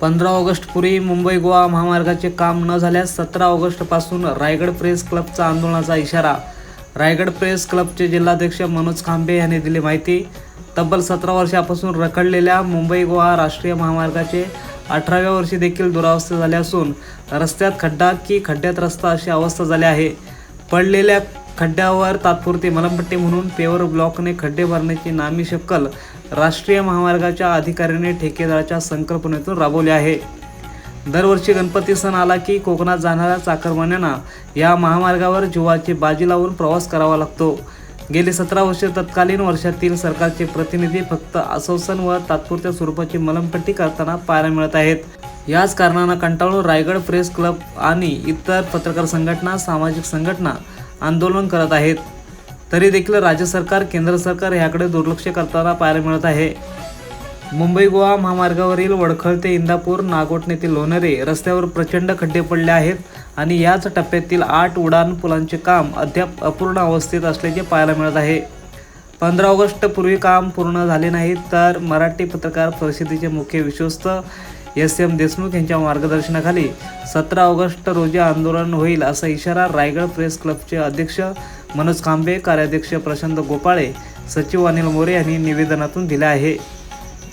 पंधरा ऑगस्टपूर्वी मुंबई गोवा महामार्गाचे काम न झाल्यास सतरा ऑगस्टपासून रायगड प्रेस क्लबचा आंदोलनाचा इशारा. रायगड प्रेस क्लबचे जिल्हाध्यक्ष मनोज खांबे यांनी दिली माहिती. तब्बल सतरा वर्षापासून रखडलेल्या मुंबई गोवा राष्ट्रीय महामार्गाचे अठराव्या वर्षी देखील दुरावस्था झाली असून रस्त्यात खड्डा की खड्ड्यात रस्ता अशी अवस्था झाली आहे. पडलेल्या खड्ड्यावर तात्पुरती मलमपट्टी म्हणून पेवर ब्लॉकने खड्डे भरण्याची नामी शक्कल राष्ट्रीय महामार्गाच्या अधिकाऱ्याने ठेकेदाराच्या संकल्पनेतून राबवले आहे. दरवर्षी गणपती सण आला की कोकणात जाणाऱ्या चाकरमान्यांना या महामार्गावर जीवाची बाजी लावून प्रवास करावा लागतो. गेली सतरा वर्षे तत्कालीन वर्षातील सरकारचे प्रतिनिधी फक्त आश्वासन व तात्पुरत्या स्वरूपाची मलमपट्टी करताना पाहायला मिळत आहेत. याच कारणानं कंटाळून रायगड प्रेस क्लब आणि इतर पत्रकार संघटना सामाजिक संघटना आंदोलन करत आहेत. तरी देखील राज्य सरकार केंद्र सरकार याकडे दुर्लक्ष करताना पाहायला मिळत आहे. मुंबई गोवा महामार्गावरील वडखळ ते इंदापूर नागोठणे ते लोणेरे रस्त्यावर प्रचंड खड्डे पडले आहेत आणि याच टप्प्यातील आठ उडान पुलांचे काम अद्याप अपूर्ण अवस्थेत असल्याचे पाहायला मिळत आहे. पंधरा ऑगस्ट पूर्वी काम पूर्ण झाले नाही तर मराठी पत्रकार परिषदेचे मुख्य विश्वस्त एस एम देशमुख यांच्या मार्गदर्शनाखाली सतरा ऑगस्ट रोजी आंदोलन होईल असा इशारा रायगड प्रेस क्लबचे अध्यक्ष मनोज खांबे कार्याध्यक्ष प्रशांत गोपाळे सचिव अनिल मोरे यांनी निवेदनातून दिले आहे.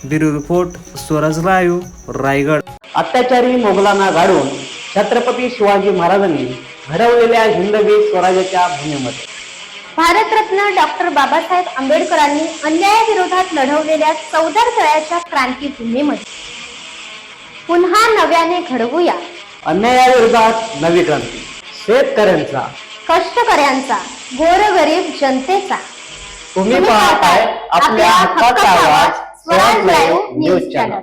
Bureau report Swaraj live Raigad. अत्याचारी मोगलांना गाडून छत्रपती शिवाजी महाराजांनी घडवलेल्या हिंदवी स्वराज्याच्या भूमीमध्ये. भारतरत्न डॉक्टर बाबासाहेब आंबेडकरांनी अन्यायाविरोधात लढवलेल्या चौदार तळ्याच्या क्रांतीभूमीमध्ये पुन्हा नव्याने घडवूया. अन्यायाविरोधात नवी क्रांती. शेतकऱ्यांचा. कष्टकऱ्यांचा. गोरगरीब जनतेचा. तुम्ही पाहताय आपल्या हक्काचा आवाज स्वराज लाईव्ह न्यूज चॅनल.